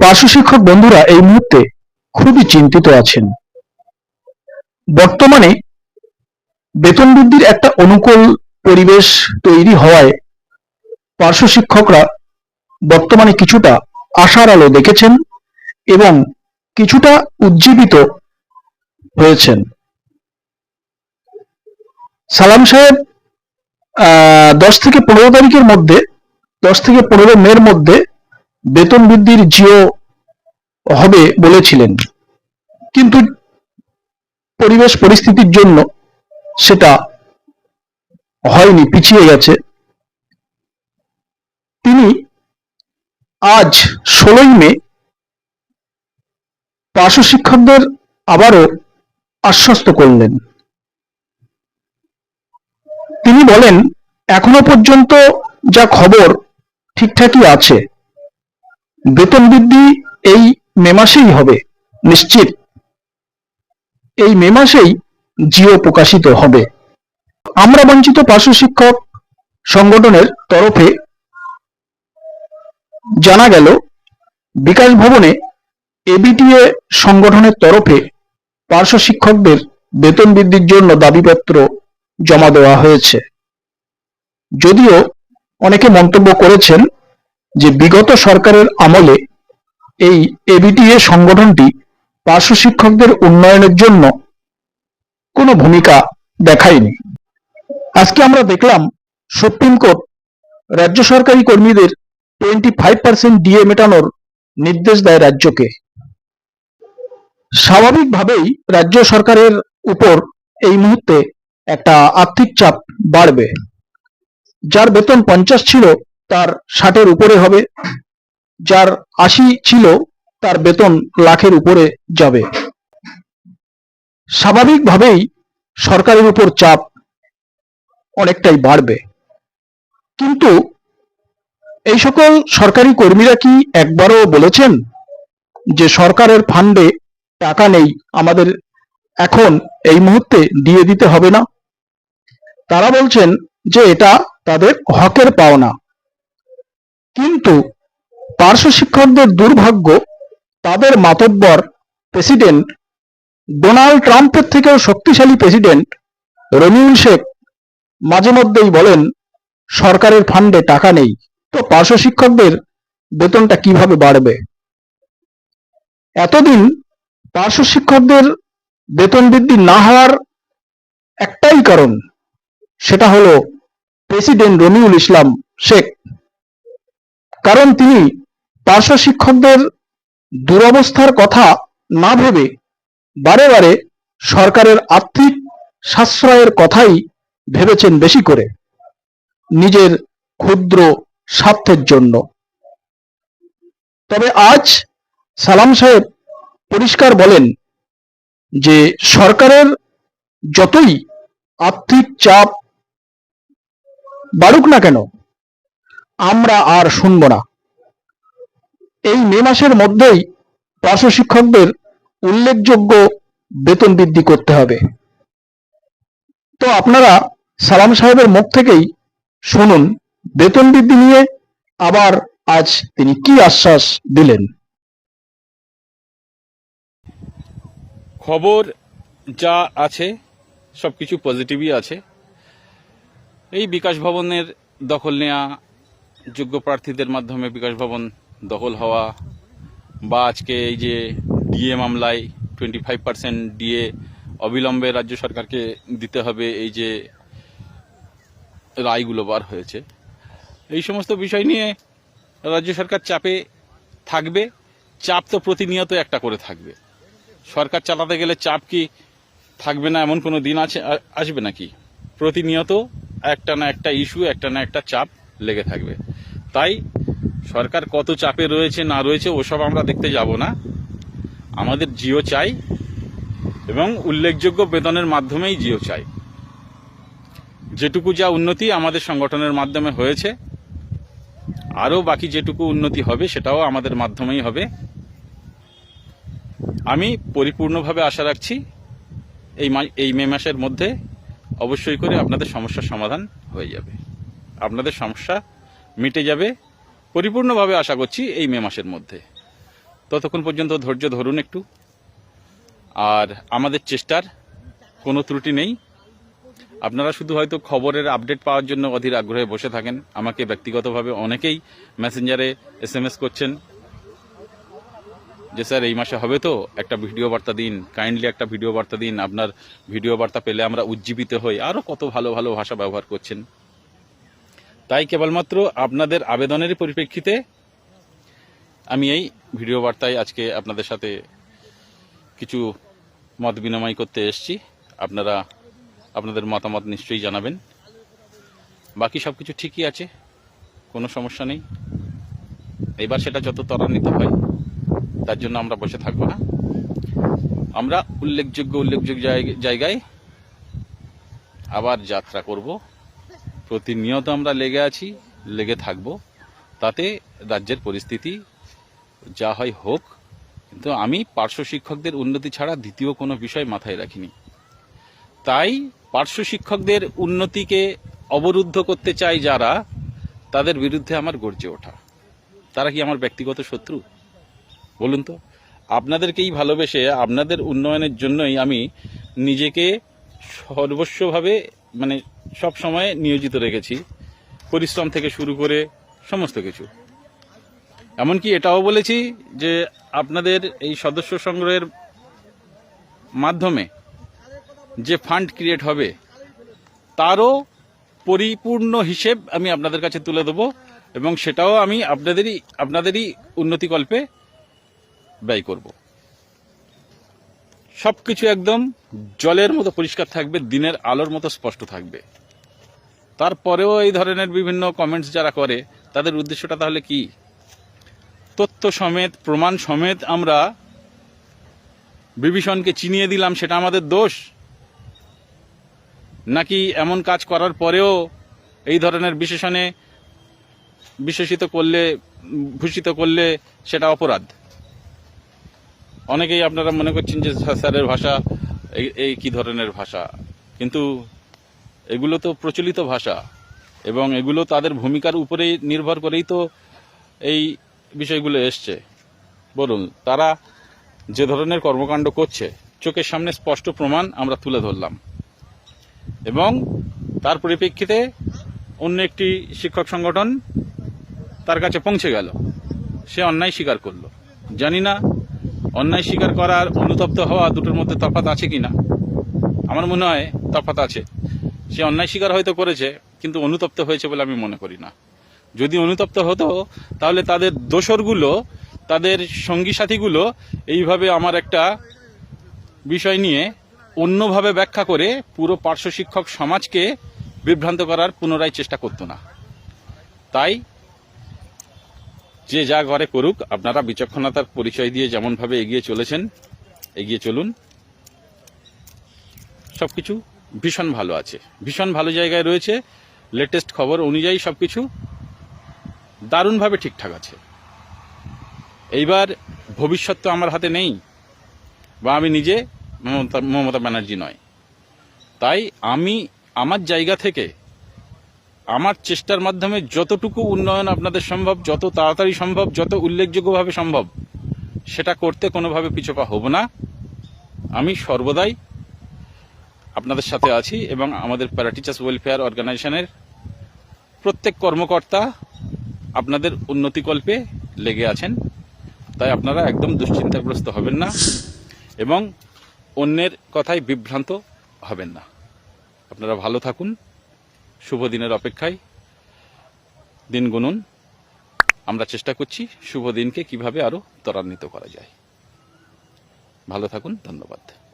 পার্শ্ব শিক্ষক বন্ধুরা এই মুহূর্তে খুবই চিন্তিত আছেন। বর্তমানে বেতন বৃদ্ধির একটা অনুকূল পরিবেশ তৈরি হওয়ায় পার্শ্ব শিক্ষকরা বর্তমানে কিছুটা আশার আলো দেখেছেন এবং কিছুটা উজ্জীবিত হয়েছেন। সালাম সাহেব দশ থেকে পনেরো তারিখের মধ্যে, দশ থেকে পনেরো মের মধ্যে বেতন বৃদ্ধির জিও হবে বলেছিলেন। কিন্তু পরিবেশ পরিস্থিতির জন্য সেটা হয়নি, পিছিয়ে গেছে। তিনি আজ ষোলোই মে পার্শ্ব শিক্ষকদের আবারও আশ্বস্ত করলেন। তিনি বলেন, এখনও পর্যন্ত যা খবর ঠিকঠাকই আছে। বেতন বৃদ্ধি এই মে মাসেই হবে, নিশ্চিত। এই মে মাসেই জিও প্রকাশিত হবে। আমরা বঞ্চিত পার্শ্ব শিক্ষক সংগঠনের তরফে জানা গেল, বিকাশ ভবনে এবিটিএ সংগঠনের তরফে পার্শ্ব শিক্ষকদের বেতন বৃদ্ধির জন্য দাবিপত্র জমা দেওয়া হয়েছে। যদিও অনেকে মন্তব্য করেছেন যে বিগত সরকারের আমলে এই এবিটিএ সংগঠনটি পার্শ্ব শিক্ষকদের উন্নয়নের জন্য কোনো ভূমিকা দেখায়নি। আজকে আমরা দেখলাম সুপ্রিম কোর্ট রাজ্য সরকারি কর্মীদের টোয়েন্টি ফাইভ পার্সেন্ট ডিএ মেটানোর নির্দেশ দেয় রাজ্যকে। স্বাভাবিকভাবেই রাজ্য সরকারের উপর এই মুহূর্তে একটা আর্থিক চাপ বাড়বে। যার বেতন পঞ্চাশ ছিল তার ষাটের উপরে হবে। যার আশি ছিল, তার বেতন লাখের উপরে যাবে। স্বাভাবিকভাবেই সরকারের উপর চাপ অনেকটাই বাড়বে। কিন্তু এই সকল সরকারি কর্মীরা কি একবারও বলেছেন যে সরকারের ফান্ডে টাকা নেই, আমাদের এখন এই মুহূর্তে দিয়ে দিতে হবে না? তারা বলছেন যে এটা তাদের হকের পাওনা। কিন্তু পার্শ্ব শিক্ষকদের দুর্ভাগ্য, তাদের মাতব্বর প্রেসিডেন্ট ডোনাল্ড ট্রাম্পের থেকেও শক্তিশালী প্রেসিডেন্ট রনিউল শেখ মাঝে মধ্যেই বলেন, সরকারের ফান্ডে টাকা নেই। তো পার্শ্ব শিক্ষকদের বেতনটা কীভাবে বাড়বে? এতদিন পার্শ্ব শিক্ষকদের বেতন বৃদ্ধি না হওয়ার একটাই কারণ, সেটা হলো প্রেসিডেন্ট রনিউল ইসলাম শেখ। কারণ তিনি পার্শ্ব শিক্ষকদের দুরবস্থার কথা না ভেবে বারে বারে সরকারের আর্থিক সাশ্রয়ের কথাই ভেবেছেন বেশি করে নিজের ক্ষুদ্র স্বার্থের জন্য। তবে আজ সালাম সাহেব পরিষ্কার বলেন যে সরকারের যতই আর্থিক চাপ বাড়ুক না কেন আমরা আর শুনব না। এই মে মাসের মধ্যেই পার্শ্ব উল্লেখযোগ্য বেতন বৃদ্ধি করতে হবে। তো আপনারা সালাম সাহেবের মুখ থেকেই শুনুন, বেতন বৃদ্ধি নিয়ে আবার আজ তিনি কি আশ্বাস দিলেন। খবর যা আছে সব কিছু পজিটিভই আছে। এই বিকাশ ভবনের দখল নেওয়া যোগ্য প্রার্থীদের মাধ্যমে বিকাশ ভবন দখল হওয়া বা আজকে এই যে ডিএ মামলায় টোয়েন্টি ফাইভ পার্সেন্ট ডিএ অবিলম্বে রাজ্য সরকারকে দিতে হবে, এই যে রায়গুলো বার হয়েছে। এই সমস্ত বিষয় নিয়ে রাজ্য সরকার চাপে থাকবে, চাপ তো প্রতিনিয়ত একটা করে থাকবে। সরকার চালাতে গেলে চাপ কি থাকবে না, এমন কোনো দিন আছে আসবে নাকি? প্রতিনিয়ত একটা না একটা ইস্যু, একটা না একটা চাপ লেগে থাকবে। তাই সরকার কত চাপে রয়েছে, না রয়েছে, ওসব আমরা দেখতে যাব না। আমাদের জিও চাই এবং উল্লেখযোগ্য বেতনের মাধ্যমেই জিও চাই। যেটুকু যা উন্নতি আমাদের সংগঠনের মাধ্যমে হয়েছে, আরও বাকি যেটুকু উন্নতি হবে সেটাও আমাদের মাধ্যমেই হবে। আমি পরিপূর্ণভাবে আশা রাখছি এই এই মে মাসের মধ্যে অবশ্যই করে আপনাদের সমস্যার সমাধান হয়ে যাবে। আপনাদের সমস্যা মিটে যাবে। পরিপূর্ণভাবে আশা করছি এই মে মাসের মধ্যে। ততক্ষণ পর্যন্ত ধৈর্য ধরুন একটু। আর আমাদের চেষ্টার কোনো ত্রুটি নেই। আপনারা শুধু হয়তো খবরের আপডেট পাওয়ার জন্য অধীর আগ্রহে বসে থাকেন। আমাকে ব্যক্তিগতভাবে অনেকেই মেসেঞ্জারে এস করছেন যে, স্যার, এই মাসে হবে তো? একটা ভিডিও বার্তা দিন। কাইন্ডলি একটা ভিডিও বার্তা দিন। আপনার ভিডিও বার্তা পেলে আমরা উজ্জীবিত হই। আরও কত ভালো ভালো ভাষা ব্যবহার করছেন। তাই কেবলমাত্র আপনাদের আবেদনের পরিপ্রেক্ষিতে আমি এই ভিডিও বার্তায় আজকে আপনাদের সাথে কিছু মত বিনিময় করতে এসেছি। আপনারা, আপনাদের মতামত নিশ্চয়ই জানাবেন। বাকি সব কিছু ঠিকই আছে, কোনো সমস্যা নেই। এবার সেটা যত ত্বরান্বিত হয়, তার জন্য আমরা বসে থাকব না। আমরা উল্লেখযোগ্য উল্লেখযোগ্য জায়গ- জায়গায় আবার যাত্রা করব। প্রতিনিয়ত আমরা লেগে আছি, লেগে থাকব। তাতে রাজ্যের পরিস্থিতি যা হয় হোক, কিন্তু আমি পার্শ্ব শিক্ষকদের উন্নতি ছাড়া দ্বিতীয় কোনো বিষয় মাথায় রাখিনি। তাই পার্শ্ব শিক্ষকদের উন্নতিকে অবরুদ্ধ করতে চাই যারা, তাদের বিরুদ্ধে আমার গর্জে ওঠা। তারা কি আমার ব্যক্তিগত শত্রু? বলুন তো, আপনাদেরকেই ভালোবেসে আপনাদের উন্নয়নের জন্যই আমি নিজেকে সর্বস্বভাবে মানে সব সময় নিয়োজিত রেখেছি। পরিশ্রম থেকে শুরু করে সমস্ত কিছু। এমনকি এটাও বলেছি যে আপনাদের এই সদস্য সংগ্রহের মাধ্যমে যে ফান্ড ক্রিয়েট হবে, তারও পরিপূর্ণ হিসেব আমি আপনাদের কাছে তুলে দেবো এবং সেটাও আমি আপনাদেরই আপনাদেরই উন্নতিকল্পে ব্যয় করব। সবকিছু একদম জলের মতো পরিষ্কার থাকবে, দিনের আলোর মতো স্পষ্ট থাকবে। তারপরেও এই ধরনের বিভিন্ন কমেন্টস যারা করে, তাদের উদ্দেশ্যটা তাহলে কি? তথ্য সমেত, প্রমাণ সমেত আমরা বিভীষণকে চিনিয়ে দিলাম, সেটা আমাদের দোষ। নাকি এমন কাজ করার পরেও এই ধরনের বিশেষণে বিশেষিত করলে, ভূষিত করলে সেটা অপরাধ? অনেকেই আপনারা মনে করছেন যে স্যারের ভাষা এই- কি ধরনের ভাষা? কিন্তু এগুলো তো প্রচলিত ভাষা এবং এগুলো তাদের ভূমিকার উপরেই নির্ভর করেই তো এই বিষয়গুলো এসছে। বলুন, তারা যে ধরনের কর্মকাণ্ড করছে, চোখের সামনে স্পষ্ট প্রমাণ আমরা তুলে ধরলাম এবং তার পরিপ্রেক্ষিতে অন্য একটি শিক্ষক সংগঠন তার কাছে পৌঁছে গেল। সে অন্যায় স্বীকার করল। জানি না অন্যায় স্বীকার করার অনুতপ্ত হওয়া দুটোর মধ্যে তফাৎ আছে কি না আমার মনে হয় তফাৎ আছে। সে অন্যায় স্বীকার হয়তো করেছে, কিন্তু অনুতপ্ত হয়েছে বলে আমি মনে করি না। যদি অনুতপ্ত হতো, তাহলে তাদের দোসরগুলো তাদের সঙ্গী সাথীগুলো এইভাবে আমার একটা বিষয় নিয়ে অন্যভাবে ব্যাখ্যা করে পুরো পার্শ্ব শিক্ষক সমাজকে বিভ্রান্ত করার পুনরায় চেষ্টা করতো না। তাই যে যা ঘরে করুক, আপনারা বিচক্ষণতার পরিচয় দিয়ে যেমনভাবে এগিয়ে চলেছেন, এগিয়ে চলুন। সবকিছু ভীষণ ভালো আছে। ভীষণ ভালো জায়গায় রয়েছে। লেটেস্ট খবর অনুযায়ী সবকিছু দারুণভাবে ঠিকঠাক আছে। এইবার ভবিষ্যৎ তো আমার হাতে নেই, বা আমি নিজে মমতা মমতা ব্যানার্জি নয়। তাই আমি আমার জায়গা থেকে আমার চেষ্টার মাধ্যমে যতটুকু উন্নয়ন আপনাদের সম্ভব, যত তাড়াতাড়ি সম্ভব, যত উল্লেখযোগ্যভাবে সম্ভব, সেটা করতে কোনোভাবে পিছপা হব না। আমি সর্বদাই আপনাদের সাথে আছি এবং আমাদের প্যারা টিচার্স ওয়েলফেয়ার অর্গানাইজেশনের প্রত্যেক কর্মকর্তা আপনাদের উন্নতিকল্পে লেগে আছেন। তাই আপনারা একদম দুশ্চিন্তাগ্রস্ত হবেন না এবং অন্যের কথায় বিভ্রান্ত হবেন না। আপনারা ভালো থাকুন। শুভ দিনের অপেক্ষায়। দিন গুনুন। আমরা চেষ্টা করছি শুভ দিনকে কীভাবে আরও ত্বরান্বিত করা যায়। ভালো থাকুন, ধন্যবাদ।